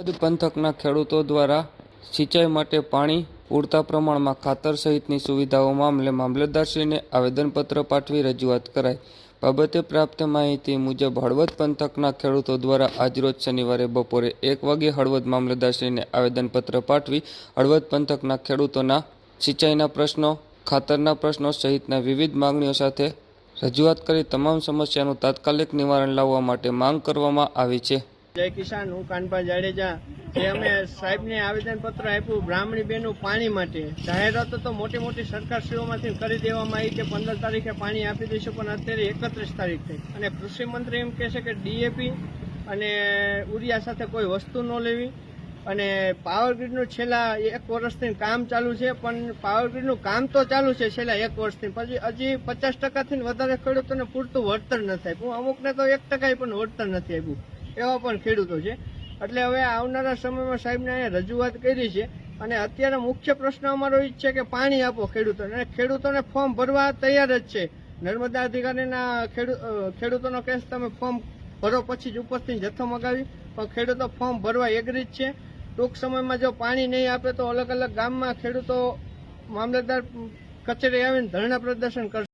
હળવદ પંથકના ખેડૂતો દ્વારા સિંચાઈ માટે પાણી પૂરતા પ્રમાણમાં ખાતર સહિતની સુવિધાઓ મામલે મામલતદારશ્રીને આવેદનપત્ર પાઠવી રજૂઆત કરાઈ. બાબતે પ્રાપ્ત માહિતી મુજબ હળવદ પંથકના ખેડૂતો દ્વારા આજરોજ શનિવારે બપોરે એક વાગે હળવદ મામલતદારશ્રીને આવેદનપત્ર પાઠવી હળવદ પંથકના ખેડૂતોના સિંચાઈના પ્રશ્નો, ખાતરના પ્રશ્નો સહિતના વિવિધ માંગણીઓ સાથે રજૂઆત કરી તમામ સમસ્યાનું તાત્કાલિક નિવારણ લાવવા માટે માંગ કરવામાં આવી છે. જય કિસાન, હું કાનભા જાડેજા. જે અમે સાહેબને આવેદનપત્ર આપ્યું બ્રાહ્મણી બેનું પાણી માટે. જાહેરાતો તો મોટી મોટી સરકારશ્રીઓમાંથી કરી દેવામાં આવી કે પંદર તારીખે પાણી આપી દઈશું, પણ અત્યારે એકત્રીસ તારીખ થઈ. અને કૃષિ મંત્રી એમ કહે છે કે ડીએપી અને ઉરિયા સાથે કોઈ વસ્તુ ન લેવી. અને પાવર ગ્રીડનું છેલ્લા એક વર્ષથી કામ ચાલુ છે, પણ પાવર ગ્રીડનું કામ તો ચાલુ છે છેલ્લા એક વર્ષથી. પછી હજી પચાસ ટકાથી વધારે ખેડૂતોને પૂરતું વળતર નથી આપ્યું. અમુકને તો એક ટકા પણ વળતર નથી આપ્યું. એવા પણ ખેડૂતો છે. એટલે હવે આવનારા સમયમાં સાહેબને અહીંયા રજૂઆત કરી છે અને અત્યારે મુખ્ય પ્રશ્ન અમારો એ છે કે પાણી આપો ખેડૂતોને. અને ખેડૂતોને ફોર્મ ભરવા તૈયાર જ છે. નર્મદા અધિકારીના ખેડૂતોનો કેસ તમે ફોર્મ ભરો પછી જ ઉપરથી જથ્થો મગાવી. પણ ખેડૂતો ફોર્મ ભરવા એગ્રી જ છે. ટૂંક સમયમાં જો પાણી નહીં આપે તો અલગ અલગ ગામમાં ખેડૂતો મામલતદાર કચેરી આવીને ધરણા પ્રદર્શન કરશે.